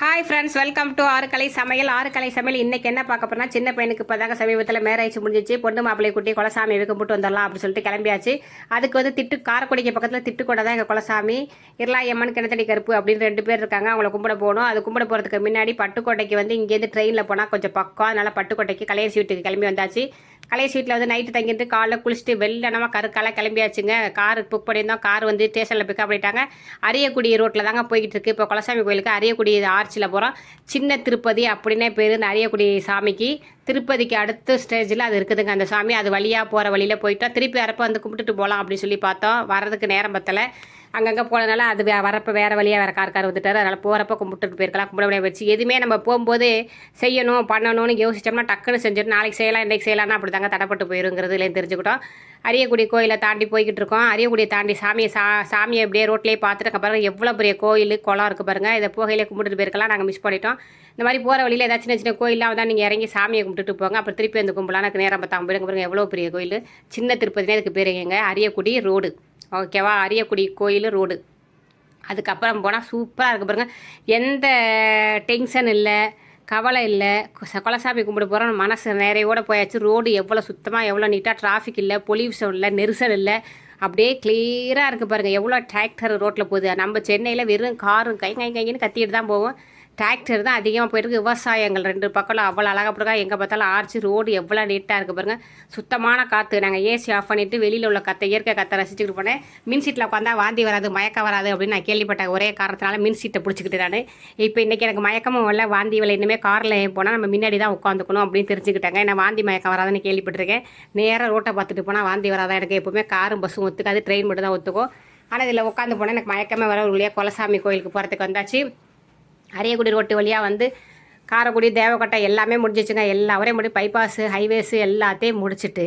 Hi friends welcome to ஆறு கலை சமையல். ஆறு கலை சமையல் இன்றைக்கி என்ன பார்க்க போறோம்னா சின்ன பையனுக்கு இப்போ தாங்க சமீபத்தில் மேரேஜ் முடிஞ்சிச்சு. பொண்ணு மாப்பிள்ளை குட்டி குலசாமி கும்பிட்டு வந்துடலாம் அப்படின்னு சொல்லிட்டு கிளம்பியாச்சு. அதுக்கு வந்து திட்டு காரக்குடிக்கு பக்கத்தில் திட்டுக்கோடை தான் எங்கள் குலசாமி. இருளாயம்மன் கிணத்தடி கருப்பு அப்படின்னு ரெண்டு பேர் இருக்காங்க. அவங்கள கும்பிட போகணும். அது கும்பிட போகிறதுக்கு முன்னாடி பட்டுக்கோட்டைக்கு வந்து இங்கேருந்து ட்ரெயினில் போனால் கொஞ்சம் பக்கம். அதனால் பட்டுக்கோட்டைக்கு கலையரசி வீட்டுக்கு கிளம்பி வந்தாச்சு. கலையரசி ஸ்வீட்டில் வந்து நைட்டு தங்கிட்டு காலைல குளிச்சுட்டு வெள்ளனமா கருக்கால கிளம்பியாச்சுங்க. கார் புக் பண்ணியிருந்தோம். கார் வந்து ஸ்டேஷனில் பிக்கப் பண்ணிட்டாங்க. அரியக்குடி ரோட்டில் தாங்க போய்கிட்டு இருக்கு. இப்போ குலசாமி கோயிலுக்கு அரியக்குடி ஆர்ச்சியில் போகிறோம் சின்ன திருப்பதி அப்படின்னே பேர் இந்த அரியக்குடி சாமிக்கு. திருப்பதிக்கு அடுத்த ஸ்டேஜில் அது இருக்குதுங்க அந்த சாமி. அது வழியாக போகிற வழியில் போயிட்டோம். திருப்பி வரப்போ வந்து கும்பிட்டுட்டு போகலாம் அப்படின்னு சொல்லி பார்த்தோம். வர்றதுக்கு நேரம் பத்தலை. அங்கங்கே போனதுனால அது வே வரப்போ வேறு வழியாக வேறு கார்க்கார் வந்துட்டார். அதனால் போகிறப்ப கும்பிட்டுட்டு போயிருக்கலாம். கும்பிட முடியாது வச்சு எதுவுமே நம்ம போகும்போது செய்யணும் பண்ணணும்னு யோசிச்சோம்னா டக்குன்னு செஞ்சுட்டு நாளைக்கு செய்யலாம் இன்றைக்கி செய்யலாம்னா அப்படி தாங்க தடைப்பட்டு போயிருங்கிறதுலேயும் தெரிஞ்சுக்கிட்டோம். அரியக்குடி கோயிலை தாண்டி போய்கிட்டு இருக்கோம். அரியக்குடியை தாண்டி சாமியை சா சாமியை அப்படியே ரோட்லேயே பார்த்துட்டு பாருங்க எவ்வளோ பெரிய கோயில் குளம் இருக்குது பாருங்கள் இதை போகையிலே கும்பிட்டுட்டு போயிருக்கலாம். நாங்கள் மிஸ் பண்ணிட்டோம். இந்த மாதிரி போகிற வழியில் ஏதாச்சும் சின்ன சின்ன கோயிலாம் தான் நீங்கள் இறங்கி சாமியை கும்பிட்டுட்டு போங்க. அப்புறம் திருப்பி வந்து கும்பலாம் எனக்கு நேரம் பார்த்தா பாருங்க. பாருங்கள் எவ்வளோ பெரிய கோயில். சின்ன திருப்பதினே இதுக்கு பேருங்க அரியக்குடி ரோடு. ஓகேவா? அரியக்குடி கோயில் ரோடு. அதுக்கப்புறம் போனால் சூப்பராக இருக்குது பாருங்கள் எந்த டென்ஷன் இல்லை கவலை இல்லை. கொ- குலசாமி கும்பிட போகிறோம் மனசு நிறையோடு போயாச்சு. ரோடு எவ்வளோ சுத்தமாக எவ்வளோ நீட்டாக டிராஃபிக் இல்லை பொல்யூஷன் இல்லை நெரிசல் இல்லை. அப்படியே கிளியராக இருக்குது பாருங்கள் எவ்வளோ டிராக்டர் ரோட்டில் போகுது. நம்ம சென்னையில் வெறும் காரும் கை கை கைன்னு கத்திட்டு தான் போவோம். டிராக்டர் தான் அதிகமாக போயிருக்கு. விவசாயங்கள் ரெண்டு பக்கம் அவ்வளோ அழகாக போயிருக்கா எங்கே பார்த்தாலும் ஆர்ச்சி ரோடு எவ்வளோ நீட்டாக இருக்குது பாருங்கள் சுத்தமான காற்று நாங்கள் ஏசி ஆஃப் பண்ணிவிட்டு வெளியில் உள்ள கத்தை இயற்கை கத்தை ரசிச்சுட்டு போனேன். மின் சீட்டில் உட்காந்தா வாந்தி வராது மயக்கம் வராது அப்படின்னு நான் கேள்விப்பட்டேன் ஒரே காரணத்தினால மின் சீட்டை பிடிச்சிக்கிட்டு நான். இப்போ இன்றைக்கி எனக்கு மயக்கமும் இல்லை வாந்தி வில. இனிமேல் காரில் போனால் நம்ம முன்னாடி தான் உட்காந்துக்கணும் அப்படின்னு தெரிஞ்சுக்கிட்டாங்க. நான் வாந்தி மயக்கம் வராதுன்னு கேள்விப்பட்டிருக்கேன். நேராக ரோட்டை பார்த்துட்டு போனால் வாந்தி வராதான் எனக்கு எப்போவுமே காரும் பஸ்ஸும் ஒத்துக்காது. ட்ரெயின் மட்டும் தான் ஒத்துக்கும். ஆனால் இதில் உட்காந்து போனால் எனக்கு மயக்கமே வர ஒரு வழியாக குலசாமி கோயிலுக்கு போகிறதுக்கு வந்தாச்சு. அரியக்குடி ரோட்டு வழியாக வந்து காரைக்குடி தேவக்கோட்டை எல்லாமே முடிஞ்சிச்சுங்க. எல்லா முடி பைபாஸு ஹைவேஸு எல்லாத்தையும் முடிச்சுட்டு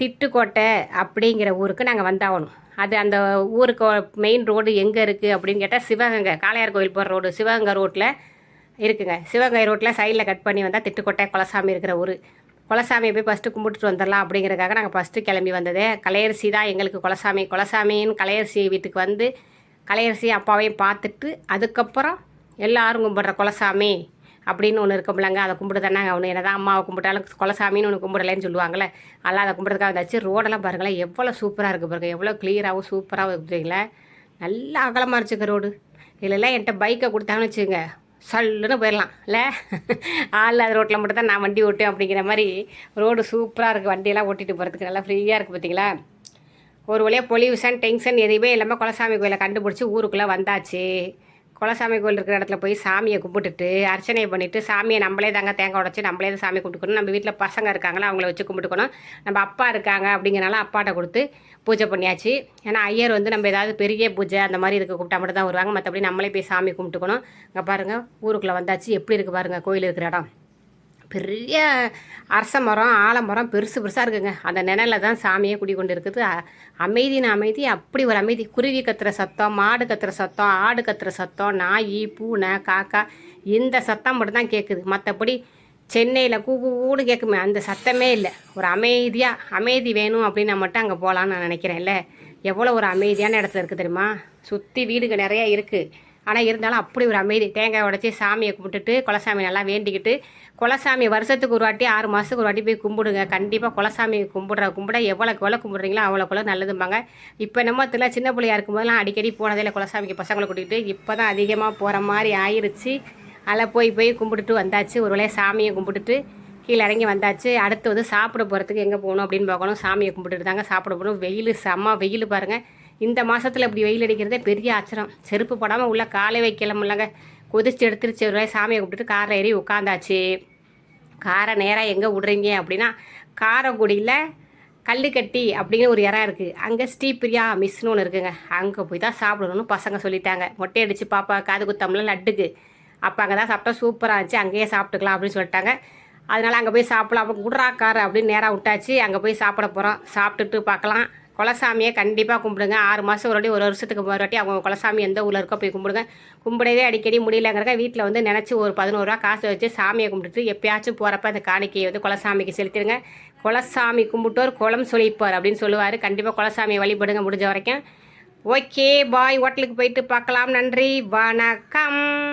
திட்டுக்கோட்டை அப்படிங்கிற ஊருக்கு நாங்கள் வந்தாகணும். அது அந்த ஊருக்கு மெயின் ரோடு எங்கே இருக்குது அப்படின்னு கேட்டால் சிவகங்கை காளையார் கோயில் போகிற ரோடு சிவகங்கை ரோட்டில் இருக்குங்க. சிவகங்கை ரோட்டில் சைடில் கட் பண்ணி வந்தால் திட்டுக்கோட்டை குலசாமி இருக்கிற ஊர். குலசாமியை போய் ஃபஸ்ட்டு கும்பிட்டுட்டு வந்துடலாம் அப்படிங்கிறதுக்காக நாங்கள் ஃபஸ்ட்டு கிளம்பி வந்ததே. கலையரசி தான் எங்களுக்கு குலசாமி. குலசாமின்னு கலையரசி வீட்டுக்கு வந்து கலையரசி அப்பாவையும் பார்த்துட்டு அதுக்கப்புறம் எல்லாரும் கும்பிட்ற குலசாமி அப்படின்னு ஒன்று இருக்கும்லங்க அதை கும்பிட்டு தானே அவனு என்ன தான் அம்மாவை கும்பிட்டாலும் குலசாமின்னு ஒன்று கும்பிடலைன்னு சொல்லுவாங்களே அதெல்லாம் அதை கும்பிட்றதுக்காக வந்தாச்சு. ரோடெல்லாம் பாருங்களேன் எவ்வளோ சூப்பராக இருக்குது பாருங்கள் எவ்வளோ கிளியராகவும் சூப்பராகவும் இருக்குதுங்களே நல்லா அகலமாக இருந்துச்சுங்க ரோடு இதிலெல்லாம் என்கிட்ட பைக்கை கொடுத்தாங்கன்னு வச்சுங்க சல்லுன்னு போயிடலாம் இல்லை? ஆள் அது ரோட்டில் மட்டும் தான் நான் வண்டி ஓட்டேன் அப்படிங்கிற மாதிரி ரோடு சூப்பராக இருக்குது வண்டியெல்லாம் ஓட்டிட்டு போகிறதுக்கு நல்லா ஃப்ரீயாக இருக்குது பார்த்தீங்களா ஒரு வழியாக பொல்யூஷன் டென்ஷன் எதுவுமே இல்லாமல் குலசாமி கோயிலை கண்டுபிடிச்சி ஊருக்குள்ளே வந்தாச்சு. குலசாமி கோயில் இருக்கிற இடத்துல போய் சாமியை கும்பிட்டுட்டு அர்ச்சனை பண்ணிவிட்டு சாமியை நம்மளே தாங்க தேங்காய் உடச்சி நம்மளே தான் சாமி கும்பிட்டுக்கணும். நம்ம வீட்டில் பசங்க இருக்காங்களா அவங்கள வச்சு கும்பிட்டுக்கணும். நம்ம அப்பா இருக்காங்க அப்படிங்கிறனால அப்பாட்ட கொடுத்து பூஜை பண்ணியாச்சு. ஏன்னா ஐயர் வந்து நம்ம ஏதாவது பெரிய பூஜை அந்த மாதிரி இருக்க கூப்பிட்டா மட்டும் தான் வருவாங்க. மற்றபடி நம்மளே போய் சாமி கும்பிட்டுக்கணும். அங்கே பாருங்கள் ஊருக்குள்ளே வந்தாச்சு. எப்படி இருக்குது பாருங்கள் கோயில் இருக்கிற இடம். பெரிய அரச மரம் ஆலமரம் பெருசு பெருசாக இருக்குங்க. அந்த நிழல்ல தான் சாமியே குடி கொண்டு இருக்குது அ- அமைதி அப்படி ஒரு அமைதி. குருவி கத்துற சத்தம் மாடு கத்துற சத்தம் ஆடு கத்துற சத்தம் நாய் பூனை காக்கா இந்த சத்தம் மட்டும் தான் கேட்குது மற்றபடி சென்னையில் கூ கூடு கேட்குமே அந்த சத்தமே இல்லை. ஒரு அமைதியாக அமைதி வேணும் அப்படின்னா மட்டும் அங்கே போகலான்னு நான் நினைக்கிறேன்ல. எவ்வளோ ஒரு அமைதியான இடத்துல இருக்குது தெரியுமா? சுற்றி வீடுங்க நிறையா இருக்குது ஆனால் இருந்தாலும் அப்படி ஒரு அமைதி. தேங்காய் உடச்சி சாமியை கும்பிட்டுட்டு குலசாமி நல்லா வேண்டிக்கிட்டு குலசாமி வருஷத்துக்கு ஒரு வாட்டி ஆறு மாதத்துக்கு ஒரு வாட்டி போய் கும்பிடுங்க. கண்டிப்பாக குலசாமி கும்பிட்ற கும்பிட எவ்வளோக்கு எவ்வளோ கும்பிட்றீங்களோ அவ்வளோ எவ்வளோ நல்லதும்பாங்க. இப்போ நம்ம தெரியல சின்ன பிள்ளையா இருக்கும்போதெல்லாம் அடிக்கடி போனதே குலசாமிக்கு பசங்களை கூட்டிகிட்டு இப்போ தான் அதிகமாக போகிற மாதிரி ஆயிருச்சு. அதில் போய் போய் கும்பிட்டுட்டு வந்தாச்சு. ஒரு வேலையை சாமியை கும்பிட்டுட்டு கீழே இறங்கி வந்தாச்சு. அடுத்து வந்து சாப்பிட போகிறதுக்கு எங்கே போகணும் அப்படின்னு பார்க்கணும். சாமியை கும்பிட்டுட்டு தாங்க சாப்பிட போகணும். வெயில் செம்ம வெயில் பாருங்கள் இந்த மாதத்தில் இப்படி வெயில் அடிக்கிறதே பெரிய ஆச்சரம் செருப்பு போடாமல் உள்ள காலை வைக்கலமில்லங்க. கொதிச்சு எடுத்துருச்சு ஒரு சாமியை கும்பிட்டுட்டு காரை ஏறி உட்காந்தாச்சு காரை நேராக எங்கே விடுறீங்க அப்படின்னா காரைக்குடியில் கல்லுக்கட்டி அப்படின்னு ஒரு இடம் இருக்குது அங்கே ஸ்ரீபிரியா மிஸ்னு ஒன்று இருக்குங்க. அங்கே போய் தான் சாப்பிடணும்னு பசங்க சொல்லிட்டாங்க. மொட்டை அடித்து பாப்பா காது குத்தம்ல லட்டுக்கு. அப்போ அங்கே தான் சாப்பிட்டா சூப்பராக இருந்துச்சு. அங்கேயே சாப்பிட்டுக்கலாம் அப்படின்னு சொல்லிட்டாங்க. அதனால் அங்கே போய் சாப்பிடலாம். அப்போ குடுறா கார் அப்படின்னு நேராக விட்டாச்சு. அங்கே போய் சாப்பிட போகிறோம் சாப்பிட்டுட்டு பார்க்கலாம். குலசாமியை கண்டிப்பாக கும்பிடுங்க. ஆறு மாதம் ஒரு வாட்டி ஒரு வருஷத்துக்கு ஒரு வாட்டி அவங்க குலசாமி எந்த ஊரில் இருக்கோ போய் கும்பிடுங்க. கும்பிடவே அடிக்கடி முடியலங்கிறக்க வீட்டில் வந்து நினச்சி ஒரு பதினோரு ரூபா காசு வச்சு சாமியை கும்பிட்டுட்டு எப்பயாச்சும் போகிறப்ப அந்த காணிக்கையை வந்து குலசாமிக்கு செலுத்திடுங்க. குலசாமி கும்பிட்டோர் குளம் சொல்லிப்பார் அப்படின்னு சொல்லுவார். கண்டிப்பாக குலசாமியை வழிபடுங்க முடிஞ்ச வரைக்கும். Okay bye. ஹோட்டலுக்கு போயிட்டு பார்க்கலாம். நன்றி. வணக்கம்.